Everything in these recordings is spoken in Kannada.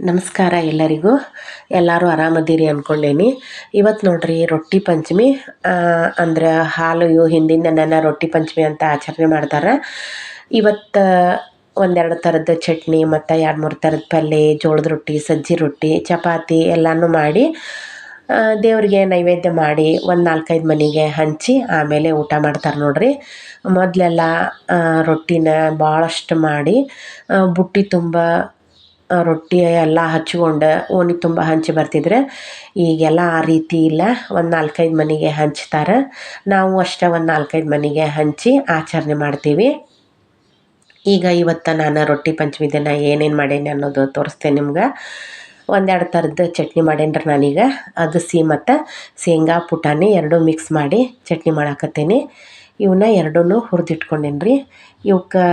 ನಮಸ್ಕಾರ ಎಲ್ಲರಿಗೂ. ಎಲ್ಲರೂ ಆರಾಮದ್ದೀರಿ ಅಂದ್ಕೊಂಡೇನಿ ಇವತ್ತು ನೋಡ್ರಿ ರೊಟ್ಟಿ ಪಂಚಮಿ. ಅಂದ್ರೆ ಹಾಲು ಇವು ಹಿಂದಿನ ನನ್ನ ರೊಟ್ಟಿ ಪಂಚಮಿ ಅಂತ ಆಚರಣೆ ಮಾಡ್ತಾರೆ. ಇವತ್ತು, ಒಂದೆರಡು ಥರದ ಚಟ್ನಿ ಮತ್ತು ಎರಡು ಮೂರು ಥರದ ಪಲ್ಯ ಜೋಳದ ರೊಟ್ಟಿ, ಸಜ್ಜಿ ರೊಟ್ಟಿ, ಚಪಾತಿ ಎಲ್ಲನೂ ಮಾಡಿ ದೇವರಿಗೆ ನೈವೇದ್ಯ ಮಾಡಿ ಒಂದು ನಾಲ್ಕೈದು ಮನೆಗೆ ಹಂಚಿ ಆಮೇಲೆ ಊಟ ಮಾಡ್ತಾರೆ ನೋಡ್ರಿ. ಮೊದಲೆಲ್ಲ ರೊಟ್ಟಿನ ಭಾಳಷ್ಟು ಮಾಡಿ ಬುಟ್ಟಿ ತುಂಬ ರೊಟ್ಟಿ ಎಲ್ಲ ಹಚ್ಕೊಂಡು ಓಣಿ ತುಂಬ ಹಂಚಿ ಬರ್ತಿದ್ರೆ, ಈಗೆಲ್ಲ ಆ ರೀತಿ ಇಲ್ಲ. ಒಂದು ನಾಲ್ಕೈದು ಮನೆಗೆ ಹಂಚ್ತಾರೆ. ನಾವು ಅಷ್ಟೇ ಒಂದು ನಾಲ್ಕೈದು ಮನೆಗೆ ಹಂಚಿ ಆಚರಣೆ ಮಾಡ್ತೀವಿ. ಈಗ ಇವತ್ತು ನಾನು ರೊಟ್ಟಿ ಪಂಚಮಿ ದಿನ ಏನೇನು ಮಾಡೇನಿ ಅನ್ನೋದು ತೋರಿಸ್ತೇನೆ ನಿಮ್ಗೆ. ಒಂದೆರಡು ಥರದ ಚಟ್ನಿ ಮಾಡೇನಿ ರೀ ನಾನೀಗ. ಅಗಸಿ ಮತ್ತು ಶೇಂಗಾ, ಪುಟಾಣಿ ಎರಡೂ ಮಿಕ್ಸ್ ಮಾಡಿ ಚಟ್ನಿ ಮಾಡಾಕತ್ತೇನೆ. ಇವನ್ನ ಎರಡೂ ಹುರಿದಿಟ್ಕೊಂಡೇನಿ ರೀ ಇವಕ್ಕೆ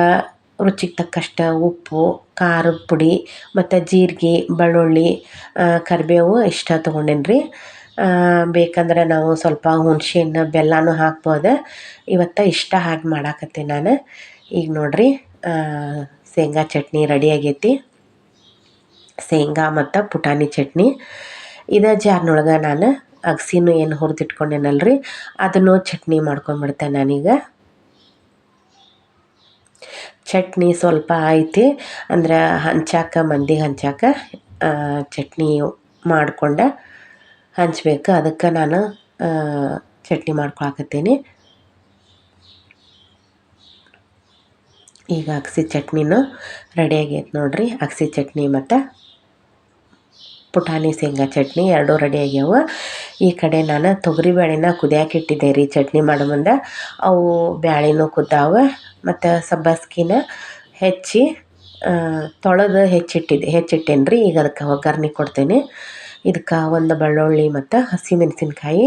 ರುಚಿಗೆ ತಕ್ಕಷ್ಟು ಉಪ್ಪು, ಖಾರದ ಪುಡಿ ಮತ್ತು ಜೀರಿಗೆ, ಬೆಳ್ಳುಳ್ಳಿ ಕರಿಬೇವು ಇಷ್ಟ ತೊಗೊಂಡೇನಿ ರೀ ಬೇಕಂದ್ರೆ ನಾವು ಸ್ವಲ್ಪ ಹುಣ್ಸೆ ಹಣ್ಣು ಬೆಲ್ಲನೂ ಹಾಕ್ಬೋದು. ಇವತ್ತು ಇಷ್ಟ ಹಾಗೆ ಮಾಡಾಕತ್ತೀನಿ ನಾನು. ಈಗ ನೋಡಿರಿ ಶೇಂಗಾ ಚಟ್ನಿ ರೆಡಿ ಆಗೈತಿ. ಶೇಂಗಾ ಮತ್ತು ಪುಟಾಣಿ ಚಟ್ನಿ. ಇದೇ ಜಾರ್ನೊಳಗೆ ನಾನು ಅಗಸಿನೂ ಏನು ಹುರಿದಿಟ್ಕೊಂಡೇನಲ್ರಿ, ಅದನ್ನು ಚಟ್ನಿ ಮಾಡ್ಕೊಂಡ್ಬಿಡ್ತೇನೆ ನಾನೀಗ. ಚಟ್ನಿ ಸ್ವಲ್ಪ ಐತಿ ಅಂದ್ರೆ ಹಂಚಾಕ ಮಂದಿಗೆ ಹಂಚಾಕ ಚಟ್ನಿ ಮಾಡ್ಕೊಂಡು ಹಂಚ್ಬೇಕು. ಅದಕ್ಕೆ ನಾನು ಚಟ್ನಿ ಮಾಡ್ಕೊಳಕತ್ತೀನಿ. ಈಗ ಅಗಸಿ ಚಟ್ನಿನೂ ರೆಡಿ ಆಗೈತೆ ನೋಡ್ರಿ. ಅಗಸಿ ಚಟ್ನಿ ಮತ್ತು ಪುಟಾಣಿ, ಶೇಂಗಾ ಚಟ್ನಿ ಎರಡೂ ರೆಡಿ ಆಗ್ಯಾವ. ಈ ಕಡೆ ನಾನು ತೊಗರಿ ತೊಗರಿಬೇಳೆನ ಕುದಿಯಾಕೆ ಇಟ್ಟಿದ್ದೆ ರೀ ಚಟ್ನಿ ಮಾಡೋ ಮುಂದೆ. ಅವು ಬ್ಯಾಳಿನೂ ಕುದ್ದಾವ ಮತ್ತು ಸಬ್ಬಸ್ಗಿನ ಹೆಚ್ಚಿ ತೊಳೆದು ಹೆಚ್ಚಿಟ್ಟಿದ್ದೆ, ಹೆಚ್ಚಿಟ್ಟೇನಿ ರೀ. ಈಗ ಅದಕ್ಕೆ ಒಗ್ಗರ್ಣೆ ಕೊಡ್ತೇನೆ. ಇದಕ್ಕೆ ಒಂದು ಬೆಳ್ಳುಳ್ಳಿ ಮತ್ತು ಹಸಿಮೆಣಸಿನ್ಕಾಯಿ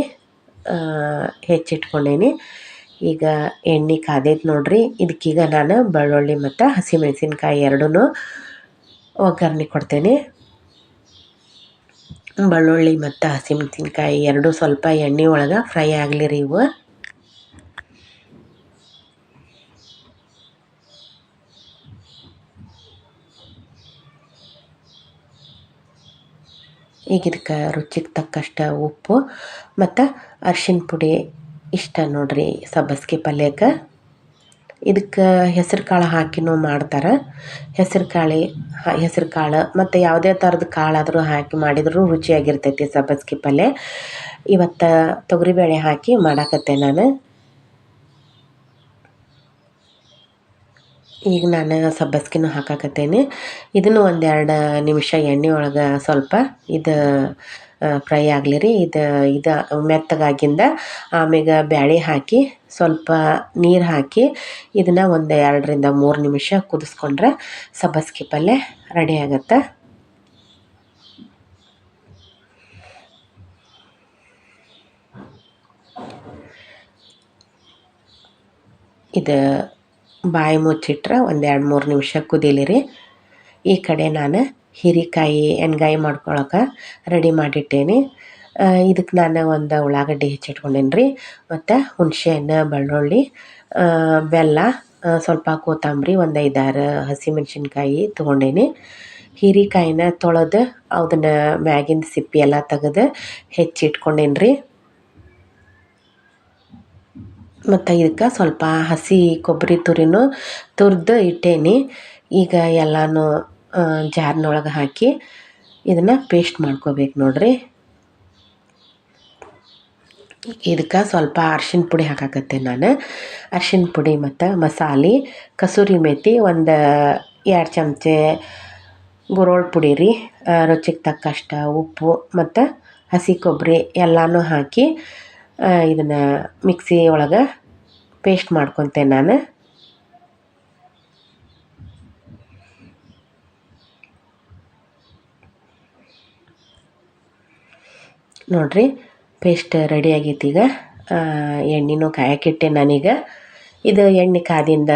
ಹೆಚ್ಚಿಟ್ಕೊಂಡೇನಿ. ಈಗ ಎಣ್ಣೆ ಕಾದೈತೆ ನೋಡ್ರಿ. ಇದಕ್ಕೀಗ ನಾನು ಬೆಳ್ಳುಳ್ಳಿ ಮತ್ತು ಹಸಿಮೆಣಸಿನ್ಕಾಯಿ ಎರಡೂ ಒಗ್ಗರ್ಣೆ ಕೊಡ್ತೇನೆ. ಬೆಳ್ಳುಳ್ಳಿ ಮತ್ತು ಹಸಿಮೆಣ್ಸಿನ್ಕಾಯಿ ಎರಡು ಸ್ವಲ್ಪ ಎಣ್ಣೆ ಒಳಗೆ ಫ್ರೈ ಆಗಲಿ ರೀ ಇವು. ಈಗ ಇದಕ್ಕೆ ರುಚಿಗೆ ತಕ್ಕಷ್ಟು ಉಪ್ಪು ಮತ್ತು ಅರ್ಶಿನ ಪುಡಿ ಇಷ್ಟ ನೋಡ್ರಿ ಸಬ್ಬಸ್ಗೆ ಪಲ್ಯಕ್ಕೆ. ಇದಕ್ಕೆ ಹೆಸ್ರು ಕಾಳು ಹಾಕಿನೂ ಮಾಡ್ತಾರೆ. ಹೆಸ್ರು ಕಾಳು ಹೆಸ್ರು ಕಾಳು, ಮತ್ತು ಯಾವುದೇ ಥರದ ಕಾಳಾದರೂ ಹಾಕಿ ಮಾಡಿದರೂ ರುಚಿಯಾಗಿರ್ತೈತಿ ಸಬ್ಬಸ್ಗೆ ಪಲ್ಯ. ಇವತ್ತು ತೊಗರಿಬೇಳೆ ಹಾಕಿ ಮಾಡಾಕತ್ತೆ ನಾನು. ಈಗ ನಾನು ಸಬ್ಬಸ್ಗಿನೂ ಹಾಕಾಕತ್ತೇನೆ. ಇದನ್ನು ಒಂದೆರಡು ನಿಮಿಷ ಎಣ್ಣೆ ಒಳಗೆ ಸ್ವಲ್ಪ ಇದು ಫ್ರೈ ಆಗಲಿ ರೀ, ಇದು ಇದು ಮೆತ್ತಗಾಗಿಂದ ಆಮ್ಯಾಗ ಬ್ಯಾಳೆ ಹಾಕಿ, ಸ್ವಲ್ಪ ನೀರು ಹಾಕಿ ಇದನ್ನು ಒಂದು ಎರಡರಿಂದ ಮೂರು ನಿಮಿಷ ಕುದಿಸ್ಕೊಂಡ್ರೆ ಸಬ್ಬಸ್ಗೆ ಪಲ್ಯ ರೆಡಿ ಆಗತ್ತೆ. ಇದು ಬಾಯಿ ಮುಚ್ಚಿಟ್ರೆ ಒಂದು ಎರಡು ಮೂರು ನಿಮಿಷ ಕುದೀಲಿ ರೀ. ಈ ಕಡೆ ನಾನು ಹೀರೆಕಾಯಿ ಎಣ್ಗಾಯಿ ಮಾಡ್ಕೊಳಕ್ಕೆ ರೆಡಿ ಮಾಡಿಟ್ಟೇನಿ. ಇದಕ್ಕೆ ನಾನು ಒಂದು ಉಳ್ಳಾಗಡ್ಡಿ ಹೆಚ್ಚಿಟ್ಕೊಂಡೇನಿ ರೀ ಮತ್ತು ಹುಣಸೆ ಹಣ್ಣು ಬೆಳ್ಳುಳ್ಳಿ ಬೆಲ್ಲ ಸ್ವಲ್ಪ ಕೊತ್ತಂಬರಿ, ಒಂದು ಐದಾರು ಹಸಿಮೆಣ್ಸಿನ್ಕಾಯಿ ತೊಗೊಂಡೇನಿ. ಹೀರೆಕಾಯಿನ ತೊಳೆದು ಅದನ್ನು ಮ್ಯಾಗಿನ ಸಿಪ್ಪಿ ಎಲ್ಲ ತೆಗೆದು ಹೆಚ್ಚಿಟ್ಕೊಂಡೇನಿ ರೀ ಮತ್ತು ಇದಕ್ಕೆ ಸ್ವಲ್ಪ ಹಸಿ ಕೊಬ್ಬರಿ ತುರಿನೂ ತುರಿದು ಇಟ್ಟೇನಿ. ಈಗ ಎಲ್ಲನೂ ಜಾರ್ನೊಳಗೆ ಹಾಕಿ ಇದನ್ನು ಪೇಸ್ಟ್ ಮಾಡ್ಕೋಬೇಕು ನೋಡ್ರಿ. ಇದಕ್ಕೆ ಸ್ವಲ್ಪ ಅರ್ಶಿನ ಪುಡಿ ಹಾಕಕತ್ತೆ ನಾನು. ಅರ್ಶಿನ ಪುಡಿ ಮತ್ತು ಮಸಾಲೆ, ಕಸೂರಿ ಮೇಥಿ ಒಂದು ಎರಡು ಚಮಚೆ ಗುರೋಳ್ ಪುಡಿ ರೀ. ರುಚಿಗೆ ತಕ್ಕಷ್ಟ ಉಪ್ಪು ಮತ್ತು ಹಸಿ ಕೊಬ್ಬರಿ ಎಲ್ಲನೂ ಹಾಕಿ ಇದನ್ನು ಮಿಕ್ಸಿ ಒಳಗೆ ಪೇಸ್ಟ್ ಮಾಡ್ಕೊತೇನೆ ನಾನು. ನೋಡ್ರಿ ಪೇಸ್ಟ್ ರೆಡಿ ಆಗೈತಿ ಈಗ. ಎಣ್ಣೆನೂ ಕಾಯಕ್ಕಿಟ್ಟೆ ನಾನೀಗ. ಇದು ಎಣ್ಣೆ ಕಾದಿಂದ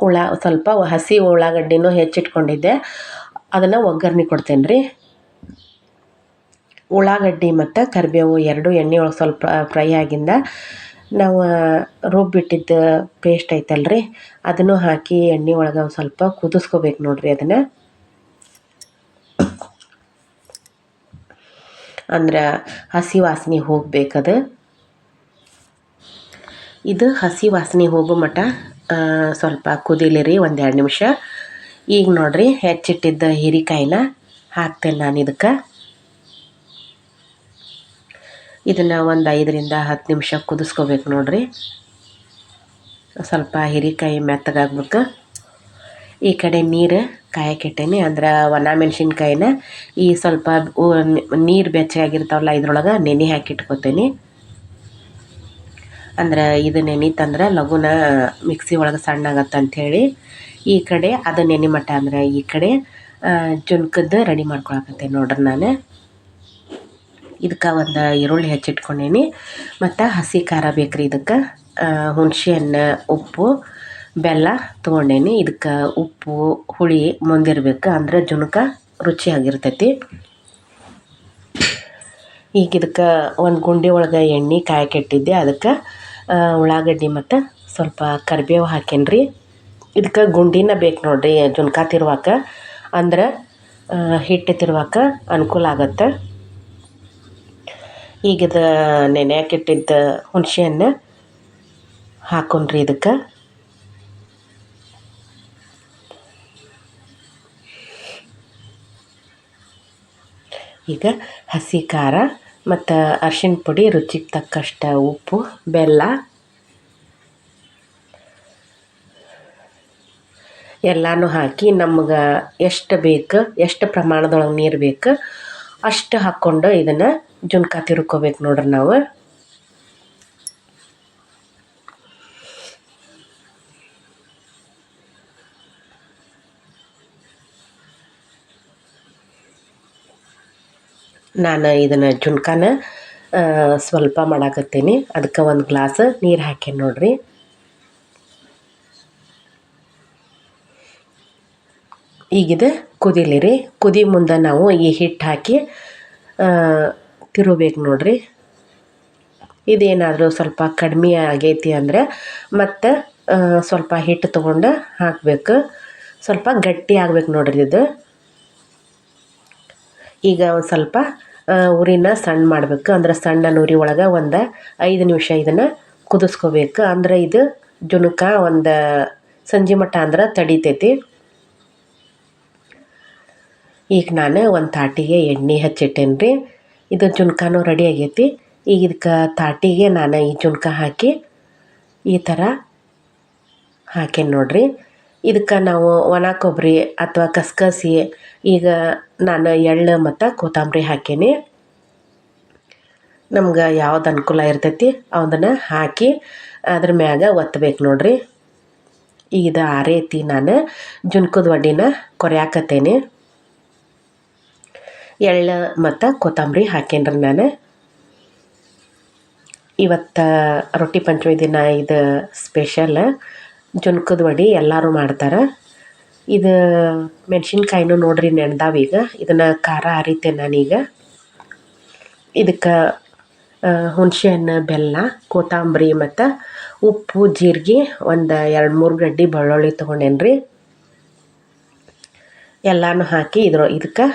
ಉಳ ಸ್ವಲ್ಪ ಹಸಿ ಉಳ್ಳಾಗಡ್ಡಿನೂ ಹೆಚ್ಚಿಟ್ಕೊಂಡಿದ್ದೆ. ಅದನ್ನು ಒಗ್ಗರ್ಣೆ ಕೊಡ್ತೇನೆ ರೀ ಉಳ್ಳಾಗಡ್ಡಿ ಮತ್ತು ಕರಿಬೇವು ಎರಡು ಎಣ್ಣೆ ಒಳಗೆ ಸ್ವಲ್ಪ ಫ್ರೈ ಆಗಿಂದ ನಾವು ರುಬ್ಬಿಟ್ಟಿದ್ದ ಪೇಸ್ಟ್ ಐತಲ್ರಿ. ಅದನ್ನು ಹಾಕಿ ಎಣ್ಣೆ ಒಳಗೆ ಸ್ವಲ್ಪ ಕುದಿಸ್ಕೋಬೇಕು ನೋಡ್ರಿ ಅದನ್ನು. ಅಂದ್ರೆ ಹಸಿ ವಾಸನೆ ಹೋಗ್ಬೇಕದು. ಇದು ಹಸಿ ವಾಸನೆ ಹೋಗೋ ಮಟ್ಟ ಸ್ವಲ್ಪ ಕುದಿಲಿರಿ ಒಂದೆರಡು ನಿಮಿಷ. ಈಗ ನೋಡ್ರಿ, ಹೆಚ್ಚಿಟ್ಟಿದ್ದ ಹೀರಿಕಾಯಿನ ಹಾಕ್ತೇನೆ ನಾನು ಇದಕ್ಕೆ. ಇದನ್ನು ಒಂದು ಐದರಿಂದ ಹತ್ತು ನಿಮಿಷ ಕುದಿಸ್ಕೋಬೇಕು ನೋಡ್ರಿ. ಸ್ವಲ್ಪ ಹೀರಿಕಾಯಿ ಮೆತ್ತಗಾಗ್ಬೇಕು. ಈ ಕಡೆ ನೀರು ಕಾಯಕ್ಕಿಟ್ಟೇನಿ ಅಂದ್ರೆ ಒಣ ಮೆಣಸಿನ್ಕಾಯಿನ ಈ ಸ್ವಲ್ಪ ನೀರು ಬೆಚ್ಚಗಾಗಿರ್ತಾವಲ್ಲ ಇದ್ರೊಳಗೆ ನೆನೆ ಹಾಕಿಟ್ಕೊತೇನೆ ಅಂದ್ರೆ ಇದು ನೆನೀತಂದ್ರೆ ಲಘುನ ಮಿಕ್ಸಿ ಒಳಗೆ ಸಣ್ಣ ಆಗತ್ತೆ ಅಂಥೇಳಿ ಈ ಕಡೆ ಅದು ನೆನೆ ಮಟ್ಟ ಅಂದ್ರೆ ಈ ಕಡೆ ಜುನ್ಕದ್ದು ರೆಡಿ ಮಾಡ್ಕೊಳಕತ್ತೆ ನೋಡ್ರಿ ನಾನು. ಇದಕ್ಕೆ ಒಂದು ಈರುಳ್ಳಿ ಹೆಚ್ಚಿಟ್ಕೊಂಡೇನಿ. ಮತ್ತು ಹಸಿ ಖಾರ ಬೇಕ್ರಿ ಇದಕ್ಕೆ. ಹುಣಸೆ ಹಣ್ಣು, ಉಪ್ಪು ಬೆಲ್ಲ ತೊಗೊಂಡೇನಿ. ಇದಕ್ಕೆ ಉಪ್ಪು, ಹುಳಿ ಮುಂದಿರ್ಬೇಕು. ಅಂದ್ರೆ ಜುಣಕ ರುಚಿಯಾಗಿರ್ತೈತಿ. ಈಗ ಇದಕ್ಕೆ ಒಂದು ಗುಂಡಿ ಒಳಗೆ ಎಣ್ಣೆ ಕಾಯಕ್ಕಿಟ್ಟಿದ್ದೆ ಅದಕ್ಕೆ ಉಳ್ಳಾಗಡ್ಡಿ ಮತ್ತು ಸ್ವಲ್ಪ ಕರಿಬೇವು ಹಾಕೇನ್ರಿ. ಇದಕ್ಕೆ ಗುಂಡಿನ ಬೇಕು ನೋಡ್ರಿ. ಜುನ್ಕ ತಿರುವಾಕ. ಅಂದ್ರೆ ಹಿಟ್ಟು ತಿರುವಾಕ ಅನುಕೂಲ ಆಗತ್ತೆ. ಈಗಿದ ನೆನೆಯಾಕಿಟ್ಟಿದ್ದ ಹುಣಸೆ ಹಣ್ಣು ಹಾಕೊಂಡ್ರಿ ಇದಕ್ಕೆ. ಈಗ ಹಸಿ ಖಾರ ಮತ್ತು ಅರ್ಶಿಣ ಪುಡಿ, ರುಚಿಗೆ ತಕ್ಕಷ್ಟು ಉಪ್ಪು, ಬೆಲ್ಲ. ಎಲ್ಲನೂ ಹಾಕಿ ನಮ್ಗೆ ಎಷ್ಟು ಬೇಕು, ಎಷ್ಟು ಪ್ರಮಾಣದೊಳಗೆ ನೀರು ಬೇಕು ಅಷ್ಟು ಹಾಕ್ಕೊಂಡು ಇದನ್ನು ಜುನ್ಕ ತಿರ್ಕೋಬೇಕು ನೋಡ್ರಿ ನಾವು. ನಾನು ಇದನ್ನು ಜುಣ್ಕಾನ ಸ್ವಲ್ಪ ಮಾಡಾಕತ್ತೀನಿ. ಅದಕ್ಕೆ ಒಂದು ಗ್ಲಾಸ್ ನೀರು ಹಾಕೇನಿ ನೋಡ್ರಿ. ಈಗಿದು ಕುದಿಲಿ ರೀ ಕುದಿ ಮುಂದೆ ನಾವು ಈ ಹಿಟ್ಟು ಹಾಕಿ ತಿರುಬೇಕು ನೋಡ್ರಿ. ಇದೇನಾದರೂ ಸ್ವಲ್ಪ ಕಡಿಮೆ ಆಗೈತಿ ಅಂದರೆ ಮತ್ತು ಸ್ವಲ್ಪ ಹಿಟ್ಟು ತೊಗೊಂಡು ಹಾಕಬೇಕು. ಸ್ವಲ್ಪ ಗಟ್ಟಿ ಆಗ್ಬೇಕು ನೋಡ್ರಿ ಇದು. ಈಗ ಒಂದು ಸ್ವಲ್ಪ ಉರಿನ ಸಣ್ಣ ಮಾಡಬೇಕು. ಅಂದ್ರೆ ಸಣ್ಣ ಉರಿ ಒಳಗೆ ಒಂದು ಐದು ನಿಮಿಷ ಇದನ್ನು ಕುದಿಸ್ಕೋಬೇಕು. ಅಂದ್ರೆ ಇದು ಜುನುಕ ಒಂದು ಸಂಜೆ ಮಟ್ಟ ಅಂದ್ರೆ ತಡಿತೈತಿ. ಈಗ ನಾನು ಒಂದು ತಾಟಿಗೆ ಎಣ್ಣೆ ಹಚ್ಚಿಟ್ಟೇನಿ ರೀ ಇದು ಜುನ್ಕಾನು ರೆಡಿ ಆಗೈತಿ. ಈಗ ಇದಕ್ಕೆ ತಾಟಿಗೆ ನಾನು ಈ ಜುನ್ಕ ಹಾಕಿ ಈ ಥರ ಹಾಕೇನಿ ನೋಡ್ರಿ. ಇದಕ್ಕೆ ನಾವು ಒಣ ಕೊಬ್ಬರಿ ಅಥವಾ ಕಸಕಸಿ, ಈಗ ನಾನು ಎಳ್ಳು ಮತ್ತು ಕೊತ್ತಂಬರಿ ಹಾಕೀನಿ. ನಮ್ಗೆ ಯಾವ್ದು ಅನುಕೂಲ ಇರ್ತೈತಿ ಅದನ್ನು ಹಾಕಿ ಅದ್ರ ಮ್ಯಾಗ ಒತ್ತಬೇಕು ನೋಡ್ರಿ. ಈಗ ಆ ರೀತಿ ನಾನು ಜುನ್ಕದ ವಡ್ಡಿನ ಕೊರೆಯಾಕತ್ತೇನೆ. ಎಳ್ಳು ಮತ್ತು ಕೊತ್ತಂಬರಿ ಹಾಕೇನ್ರಿ ನಾನು. ಇವತ್ತು ರೊಟ್ಟಿ ಪಂಚಮಿ ದಿನ ಇದು ಸ್ಪೆಷಲ್ ಜುನ್ಕದ ವಡೆ ಎಲ್ಲರೂ ಮಾಡ್ತಾರೆ. ಇದು ಮೆಣಸಿನ್ಕಾಯಿನೂ ನೋಡ್ರಿ ಈಗ. ಇದನ್ನು ಖಾರ ಅರಿತೆ ನಾನೀಗ ಇದಕ್ಕೆ ಹುಣಸೆ ಹಣ್ಣು ಬೆಲ್ಲ, ಕೊತ್ತಂಬರಿ ಮತ್ತು ಉಪ್ಪು, ಜೀರಿಗೆ ಒಂದು ಎರಡು ಮೂರು ಗಡ್ಡಿ ಬೆಳ್ಳುಳ್ಳಿ ತೊಗೊಂಡೇನ್ರಿ. ರೀ ಎಲ್ಲನೂ ಹಾಕಿ ಇದ್ರ, ಇದಕ್ಕೆ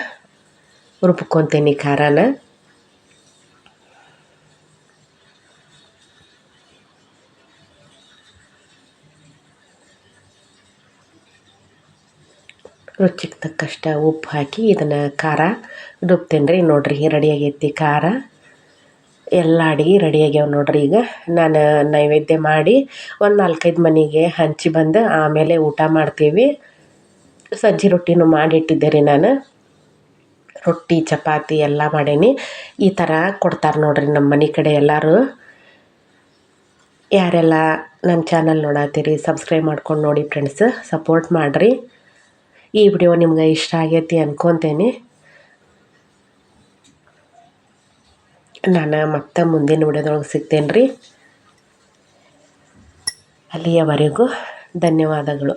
ರುಬ್ಕೊತೀನಿ ಖಾರನ. ರುಚಿಗೆ ತಕ್ಕಷ್ಟು ಉಪ್ಪು ಹಾಕಿ ಇದನ್ನು ಖಾರ ರುಬ್ತೇನೆ ರೀ ನೋಡಿರಿ ರೆಡಿ ಆಗೈತಿ ಖಾರ. ಎಲ್ಲ ಅಡುಗೆ ರೆಡಿ ಆಗ್ಯಾವ ನೋಡಿರಿ ಈಗ. ನಾನು ನೈವೇದ್ಯ ಮಾಡಿ ಒಂದು ನಾಲ್ಕೈದು ಮನೆಗೆ ಹಂಚಿ ಬಂದು ಆಮೇಲೆ ಊಟ ಮಾಡ್ತೀವಿ. ಸಜ್ಜಿ ರೊಟ್ಟಿನೂ ಮಾಡಿಟ್ಟಿದ್ದೆ ರೀ ನಾನು. ರೊಟ್ಟಿ, ಚಪಾತಿ ಎಲ್ಲ ಮಾಡೀನಿ. ಈ ಥರ ಕೊಡ್ತಾರೆ ನೋಡಿರಿ ನಮ್ಮ ಮನೆ ಕಡೆ ಎಲ್ಲರೂ. ಯಾರೆಲ್ಲ ನಮ್ಮ ಚಾನಲ್ ನೋಡತ್ತೀರಿ ಸಬ್ಸ್ಕ್ರೈಬ್ ಮಾಡ್ಕೊಂಡು ನೋಡಿ ಫ್ರೆಂಡ್ಸ್ ಸಪೋರ್ಟ್ ಮಾಡಿರಿ. ಈ ವಿಡಿಯೋ ನಿಮ್ಗೆ ಇಷ್ಟ ಆಗೈತಿ ಅನ್ಕೊತೇನೆ. ನಾನು ಮತ್ತೆ ಮುಂದಿನ ವಿಡಿಯೋದೊಳಗೆ ಸಿಗ್ತೇನೆ ರೀ ಅಲ್ಲಿಯವರೆಗೂ ಧನ್ಯವಾದಗಳು.